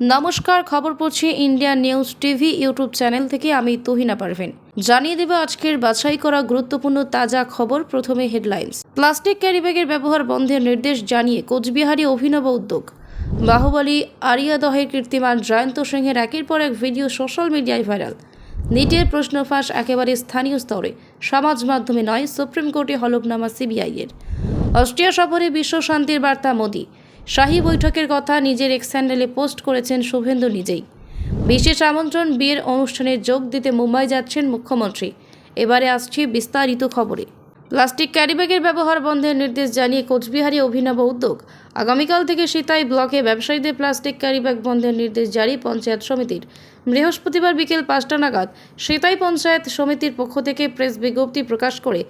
নমস্কার, খবর পড়ছি India news TV YouTube channel থেকে। আমি তুহিনা পারভিন। জানিয়ে দেব আজকের বাছাই করা গুরুত্বপূর্ণ তাজা খবর, প্রথমে হেডলাইন্স প্লাস্টিক ক্যারিব্যাগের ব্যবহার বন্ধের নির্দেশ জানিয়ে কোচবিহারে অভিনব উদ্যোগ। বাহুবলী আরিয়া দহের কীর্তিমান জয়ন্ত সিংহের একের পর এক ভিডিও সোশ্যাল মিডিয়ায় ভাইরাল নিটের প্রশ্ন ফাঁস একেবারে স্থানীয় স্তরে, সমাজ মাধ্যমে নয় সুপ্রিম কোর্টে হলফনামা সিবিআইয়ের অস্ট্রিয়া সফরে বিশ্ব শান্তির বার্তা মোদি। শাহী বৈঠকের কথা নিজের এক্স হ্যান্ডেলে পোস্ট করেছেন শুভেন্দু নিজেই। বিশেষ আমন্ত্রণ বিয়ের অনুষ্ঠানে যোগ দিতে মুম্বাই যাচ্ছেন মুখ্যমন্ত্রী। এবারে আসছে বিস্তারিত খবরে। প্লাস্টিক ক্যারিব্যাগের ব্যবহার বন্ধের নির্দেশ জানিয়ে কোচবিহারে অভিনব উদ্যোগ। আগামীকাল থেকে সিতাই ব্লকে ব্যবসায়ীদের প্লাস্টিক ক্যারিব্যাগ বন্ধের নির্দেশ জারি পঞ্চায়েত সমিতির। বৃহস্পতিবার বিকেল পাঁচটা নাগাদ সিতাই পঞ্চায়েত সমিতির পক্ষ থেকে প্রেস বিজ্ঞপ্তি প্রকাশ করে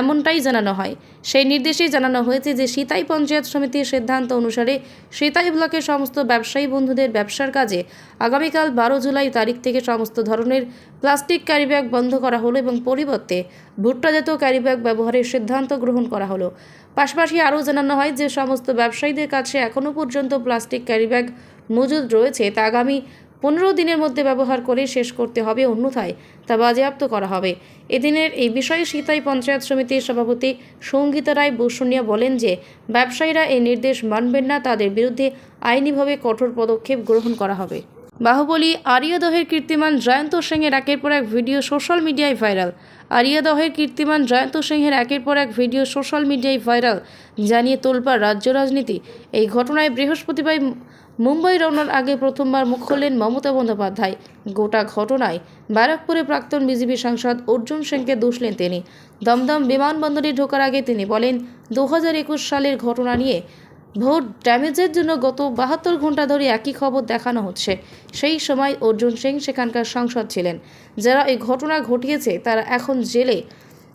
এমনটাই জানানো হয়। সেই নির্দেশে জানানো হয়েছে যে সিতাই পঞ্চায়েত সমিতির সিদ্ধান্ত অনুসারে সিতাই ব্লকের সমস্ত ব্যবসায়ী বন্ধুদের ব্যবসার কাজে আগামীকাল বারো জুলাই তারিখ থেকে সমস্ত ধরনের প্লাস্টিক ক্যারিব্যাগ বন্ধ করা হলো এবং পরিবর্তে ভুট্টাজাত ক্যারিব্যাগ ব্যবহারের সিদ্ধান্ত গ্রহণ করা হলো। পাশাপাশি আরও জানানো হয় যে সমস্ত ব্যবসায়ীদের কাছে এখনও পর্যন্ত প্লাস্টিক ক্যারিব্যাগ মজুদ রয়েছে। তা আগামী পনেরো দিনের মধ্যে ব্যবহার করে শেষ করতে হবে, অন্যথায় তা বাজেয়াপ্ত করা হবে। এদিনের এই বিষয়ে সীতাই পঞ্চায়েত সমিতির সভাপতি সঙ্গীতা রায় বসুনিয়া বলেন যে, ব্যবসায়ীরা এই নির্দেশ মানবেন না, তাদের বিরুদ্ধে আইনিভাবে কঠোর পদক্ষেপ গ্রহণ করা হবে। বাহুবলী আরিয়াদহের কীর্তিমান জয়ন্ত সিংয়ের একের পর এক ভিডিও সোশ্যাল মিডিয়ায় ভাইরাল। আরিয়াদহের কীর্তিমান জয়ন্ত সিংহের একের পর এক ভিডিও সোশ্যাল মিডিয়ায় ভাইরাল, জানিয়ে তোলপার রাজ্য রাজনীতি। এই ঘটনায় বৃহস্পতিবার মুম্বাই রওনার আগে প্রথমবার মুখ খুললেন মমতা বন্দ্যোপাধ্যায়। গোটা ঘটনায় ব্যারাকপুরে প্রাক্তন বিজেপি সাংসদ অর্জুন সিংকে দুষলেন তিনি। দমদম বিমানবন্দরে ঢোকার আগে তিনি বলেন, দু হাজার একুশ সালের ঘটনা নিয়ে ভোট ড্যামেজের জন্য গত বাহাত্তর ঘণ্টা ধরে একই খবর দেখানো হচ্ছে। সেই সময় অর্জুন সিং সেখানকার সাংসদ ছিলেন। যারা এই ঘটনা ঘটিয়েছে, তারা এখন জেলে।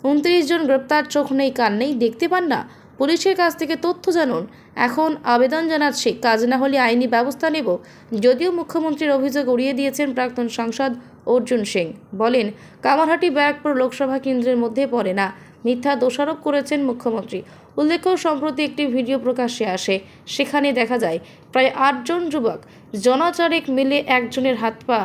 উনত্রিশ জন গ্রেপ্তার, চোখ নেই, কান নেই, দেখতে পান না। পুলিশের কাছ থেকে তথ্য জানুন। এখন আবেদন জানাচ্ছি, কাজ না হলে আইনি ব্যবস্থা নেব। যদিও মুখ্যমন্ত্রীর অভিযোগ উড়িয়ে দিয়েছেন প্রাক্তন সাংসদ অর্জুন সিং বলেন, কামারহাটি ব্যারাকপুর লোকসভা কেন্দ্রের মধ্যে পড়ে না। মিথ্যা দোষারোপ করেছেন মুখ্যমন্ত্রী। উল্লেখ্য, সম্প্রতি একটি ভিডিও প্রকাশ্যে আসে। সেখানে দেখা যায়, প্রায় আটজন যুবক জনাচারেক মিলে একজনের হাত পা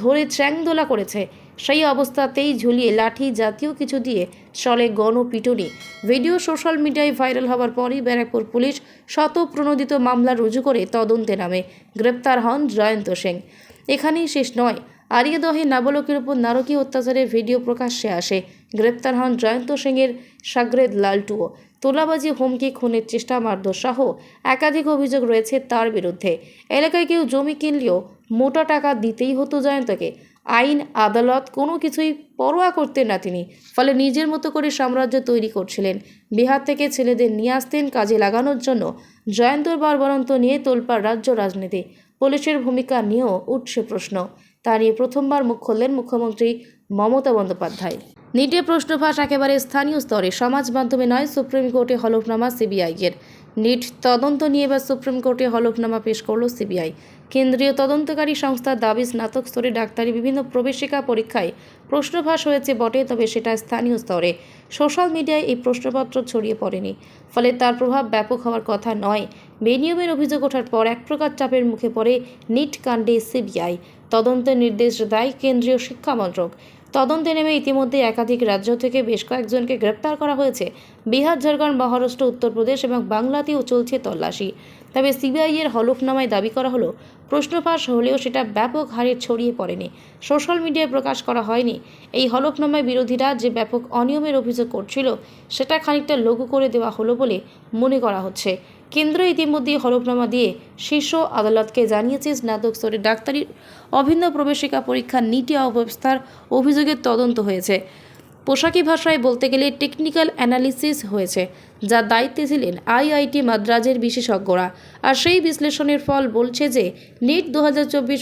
ধরে চ্যাংদোলা করেছে। সেই অবস্থাতেই ঝুলিয়ে লাঠি জাতীয় কিছু দিয়ে চলে গণপিটুনি। ভিডিও সোশ্যাল মিডিয়ায় ভাইরাল হওয়ার পরই ব্যারাকপুর পুলিশ শত প্রণোদিত মামলা রুজু করে তদন্তে নামে। গ্রেপ্তার হন জয়ন্ত সিং এখানেই শেষ নয়। আরিয়াদহে নাবালকের উপর নারকীয় অত্যাচারের ভিডিও প্রকাশ্যে আসে। গ্রেপ্তার হন জয়ন্ত সিংয়ের সাগরেদ লালটুও। তোলাবাজি, হুমকি, খুনের চেষ্টা, মারধর সহ একাধিক অভিযোগ রয়েছে তার বিরুদ্ধে। এলাকায় কেউ জমি কিনলেও মোটা টাকা দিতেই হতো জয়ন্তকে। আইন, আদালত কোনো কিছুই পরোয়া করতেন না তিনি, ফলে নিজের মতো করে সাম্রাজ্য তৈরি করছিলেন। বিহার থেকে ছেলেদের নিয়ে আসতেন কাজে লাগানোর জন্য। জয়ন্তর বারবারন্ত নিয়ে তোলপাড় রাজ্য রাজনীতি। পুলিশের ভূমিকা নিয়েও উঠছে প্রশ্ন। তা নিয়ে প্রথমবার মুখ খুললেন মুখ্যমন্ত্রী মমতা বন্দ্যোপাধ্যায়। নিটে প্রশ্নভাস একেবারে স্থানীয় স্তরে, সমাজ মাধ্যমে নয়, সুপ্রিম কোর্টে হলফনামা সিবিআইয়ের নিট তদন্ত নিয়ে এবার সুপ্রিম কোর্টে হলফনামা পেশ করল সিবিআই। কেন্দ্রীয় তদন্তকারী সংস্থার দাবি, স্নাতক স্তরে ডাক্তারি বিভিন্ন প্রবেশিকা পরীক্ষায় প্রশ্নভাস হয়েছে বটে, তবে সেটা স্থানীয় স্তরে। সোশ্যাল মিডিয়ায় এই প্রশ্নপত্র ছড়িয়ে পড়েনি। ফলে তার প্রভাব ব্যাপক হওয়ার কথা নয়। বেনিয়মের অভিযোগ ওঠার পর এক প্রকার চাপের মুখে পড়ে নিট কাণ্ডে সিবিআই। তদন্তের নির্দেশ দেয় কেন্দ্রীয় শিক্ষামন্ত্রক তদন্তে নেমে ইতিমধ্যে একাধিক রাজ্য থেকে বেশ কয়েকজনকে গ্রেপ্তার করা হয়েছে। বিহার, ঝাড়খণ্ড, মহারাষ্ট্র, উত্তরপ্রদেশ এবং বাংলাতেও চলছে তল্লাশি। তবে সিবিআইয়ের হলফনামায় দাবি করা হলো প্রশ্ন ফাঁস হলেও সেটা ব্যাপক হারে ছড়িয়ে পড়েনি। সোশ্যাল মিডিয়ায় প্রকাশ করা হয়নি। এই হলফনামায় বিরোধীরা যে ব্যাপক অনিয়মের অভিযোগ করছিল, সেটা খানিকটা লঘু করে দেওয়া হলো বলে মনে করা হচ্ছে। কেন্দ্র ইতিমধ্যেই হলফনামা দিয়ে শীর্ষ আদালতকে জানিয়েছে স্নাতক স্তরে ডাক্তারির অভিন্ন প্রবেশিকা পরীক্ষার নীতি অব্যবস্থার অভিযোগের তদন্ত হয়েছে। পোশাকি ভাষায় বলতে গেলে টেকনিক্যাল অ্যানালিসিস হয়েছে। যার দায়িত্বে ছিলেন আইআইটি মাদ্রাজের বিশেষজ্ঞরা। আর সেই বিশ্লেষণের ফল বলছে যে, নিট দু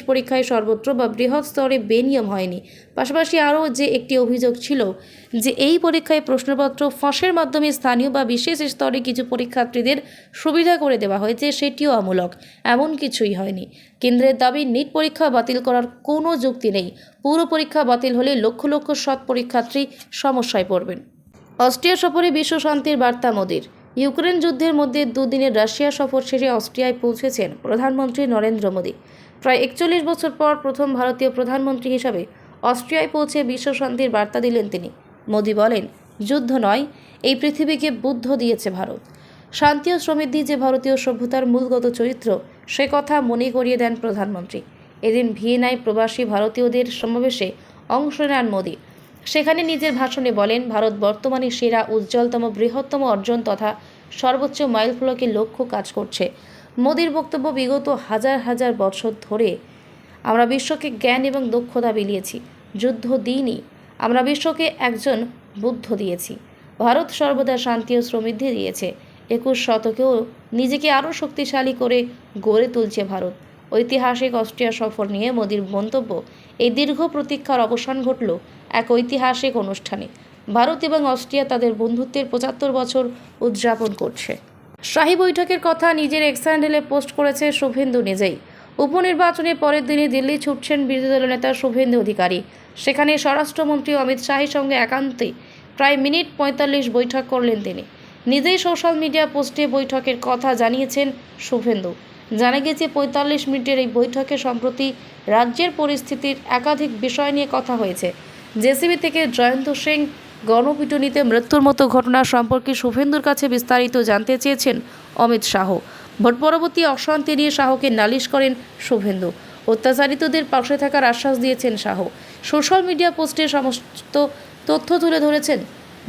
পরীক্ষায় সর্বত্র বা বৃহৎ স্তরে বেনিয়ম হয়নি। পাশাপাশি আরও যে একটি অভিযোগ ছিল যে, এই পরীক্ষায় প্রশ্নপত্র ফাঁসের মাধ্যমে স্থানীয় বা বিশেষ স্তরে কিছু পরীক্ষার্থীদের সুবিধা করে দেওয়া হয়েছে, সেটিও আমূলক। এমন কিছুই হয়নি। কেন্দ্রের দাবি, নিট পরীক্ষা বাতিল করার কোনো যুক্তি নেই। পুরো পরীক্ষা বাতিল হলে লক্ষ লক্ষ সৎ পরীক্ষার্থী সমস্যায় পড়বেন। অস্ট্রিয়া সফরে বিশ্ব শান্তির বার্তা মোদির। ইউক্রেন যুদ্ধের মধ্যে দুদিনের রাশিয়া সফর শেষে অস্ট্রিয়ায় পৌঁছেছেন প্রধানমন্ত্রী নরেন্দ্র মোদী। প্রায় একচল্লিশ বছর পর প্রথম ভারতীয় প্রধানমন্ত্রী হিসাবে অস্ট্রিয়ায় পৌঁছে বিশ্ব শান্তির বার্তা দিলেন তিনি। মোদী বলেন, যুদ্ধ নয়, এই পৃথিবীকে বুদ্ধ দিয়েছে ভারত। শান্তি ও সমৃদ্ধি যে ভারতীয় সভ্যতার মূলগত চরিত্র, সে কথা মনে করিয়ে দেন প্রধানমন্ত্রী। এদিন ভিয়েনায় প্রবাসী ভারতীয়দের সমাবেশে অংশ নেন মোদী। সেখানে নিজের ভাষণে বলেন, ভারত বর্তমানে সেরা, উজ্জ্বলতম, বৃহত্তম অর্জন তথা সর্বোচ্চ মাইলফলকে লক্ষ্য কাজ করছে। মোদীর বক্তব্য বিগত হাজার হাজার বছর ধরে, আমরা বিশ্বকে জ্ঞান এবং দক্ষতা বিলিয়েছি, যুদ্ধ দিইনি, আমরা বিশ্বকে একজন বুদ্ধ দিয়েছি। ভারত সর্বদা শান্তি ও সমৃদ্ধি দিয়েছে, একুশ শতকেও নিজেকে আরও শক্তিশালী করে গড়ে তুলছে ভারত। ঐতিহাসিক অস্ট্রিয়া সফর নিয়ে মোদীর মন্তব্য, এই দীর্ঘ প্রতীক্ষার অবসান ঘটল এক ঐতিহাসিক অনুষ্ঠানে। ভারত এবং অস্ট্রিয়া তাদের বন্ধুত্বের পঁচাত্তর বছর উদযাপন করছে। শাহী বৈঠকের কথা নিজের এক্স হ্যান্ডেলে পোস্ট করেছে শুভেন্দু নিজেই। উপনির্বাচনের পরের দিনে দিল্লি ছুটছেন বিরোধী দলের নেতা শুভেন্দু অধিকারী। সেখানে স্বরাষ্ট্রমন্ত্রী অমিত শাহের সঙ্গে একান্তে প্রায় মিনিট পঁয়তাল্লিশ বৈঠক করলেন তিনি। নিজেই সোশ্যাল মিডিয়া পোস্টে বৈঠকের কথা জানিয়েছেন শুভেন্দু। জানা গেছে, পঁয়তাল্লিশ মিনিটের এই বৈঠকে সম্প্রতি রাজ্যের পরিস্থিতির একাধিক বিষয় নিয়ে কথা হয়েছে। জেসিবি থেকে জয়ন্ত সিং গণপিটুনিতে মৃত্যুর মতো ঘটনা সম্পর্কে শুভেন্দুর কাছে বিস্তারিত জানতে চেয়েছেন অমিত শাহ। ভোট পরবর্তী অশান্তি নিয়ে শাহকে নালিশ করেন শুভেন্দু। অত্যাচারিতদের পাশে থাকার আশ্বাস দিয়েছেন শাহ। সোশ্যাল মিডিয়া পোস্টে সমস্ত তথ্য তুলে ধরেছেন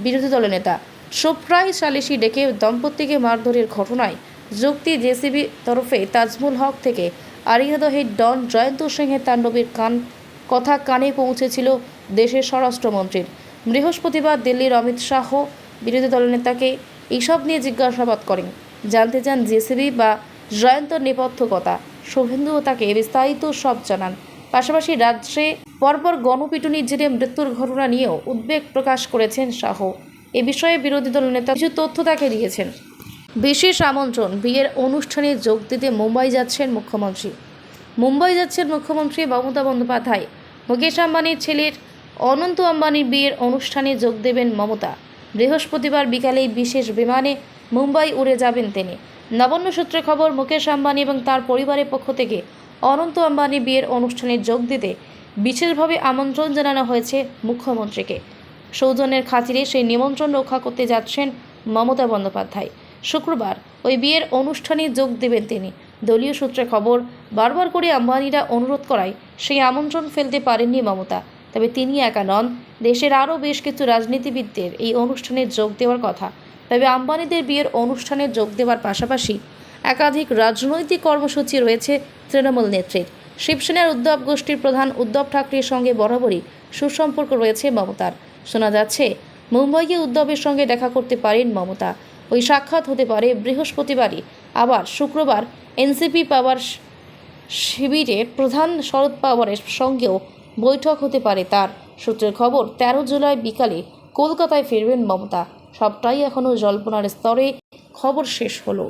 বিরোধী দলের নেতা। সোপ্রাই সালিশি ডেকে দম্পতিকে মারধরের ঘটনায় যুক্তি জেসিবি তরফে তাজমুল হক থেকে আরিয়াদহের ডন জয়ন্ত সিংহের তাণ্ডবের কান কথা কানে পৌঁছেছিল দেশের স্বরাষ্ট্রমন্ত্রীর। বৃহস্পতিবার দিল্লির অমিত শাহ, বিরোধী দলের নেতাকে এইসব নিয়ে জিজ্ঞাসাবাদ করেন। জানতে চান জেসিবি বা জয়ন্তর নেপথ্য কথা শুভেন্দুও তাকে বিস্তারিত সব জানান। পাশাপাশি রাজ্যে পরপর গণপিটুনির জেরে মৃত্যুর ঘটনা নিয়েও উদ্বেগ প্রকাশ করেছেন শাহ। এ বিষয়ে বিরোধী দল নেতা কিছু তথ্য তাকে দিয়েছেন। বিশেষ আমন্ত্রণ, বিয়ের অনুষ্ঠানে যোগ দিতে মুম্বাই যাচ্ছেন মুখ্যমন্ত্রী। মুম্বাই যাচ্ছেন মুখ্যমন্ত্রী মমতা বন্দ্যোপাধ্যায়। মুকেশ আম্বানির ছেলের অনন্ত আম্বানির বিয়ের অনুষ্ঠানে যোগ দেবেন মমতা। বৃহস্পতিবার বিকালে বিশেষ বিমানে মুম্বাই উড়ে যাবেন তিনি। নবান্ন সূত্রে খবর, মুকেশ আম্বানি এবং তার পরিবারের পক্ষ থেকে অনন্ত আম্বানি বিয়ের অনুষ্ঠানে যোগ দিতে বিশেষভাবে আমন্ত্রণ জানানো হয়েছে মুখ্যমন্ত্রীকে। সৌজন্যের খাতিরে সেই নিমন্ত্রণ রক্ষা করতে যাচ্ছেন মমতা বন্দ্যোপাধ্যায়। শুক্রবার ওই বিয়ের অনুষ্ঠানে যোগ দেবেন তিনি। দলীয় সূত্রে খবর, বারবার করে আম্বানিরা অনুরোধ করায় সেই আমন্ত্রণ ফেলতে পারেননি মমতা। তবে তিনি একা নন। দেশের আরও বেশ কিছু রাজনীতিবিদদের এই অনুষ্ঠানে যোগ দেওয়ার কথা। তবে আম্বানিদের বিয়ের অনুষ্ঠানে যোগ দেওয়ার পাশাপাশি একাধিক রাজনৈতিক কর্মসূচি রয়েছে তৃণমূল নেত্রীর। শিবসেনার উদ্ধব গোষ্ঠীর প্রধান উদ্ধব ঠাকরের সঙ্গে বরাবরই সুসম্পর্ক রয়েছে মমতার। শোনা যাচ্ছে মুম্বাইয়ে উদ্ধবের সঙ্গে দেখা করতে পারেন মমতা। ওই সাক্ষাৎ হতে পারে বৃহস্পতিবারই। আবার শুক্রবার এনসিপি পাওয়ার শিবিরের প্রধান শরদ পাওয়ারের সঙ্গেও বৈঠক হতে পারে তার। সূত্রের খবর, তেরো জুলাই বিকালে কলকাতায় ফিরবেন মমতা। সবটাই এখনও জল্পনার স্তরে খবর শেষ হলো।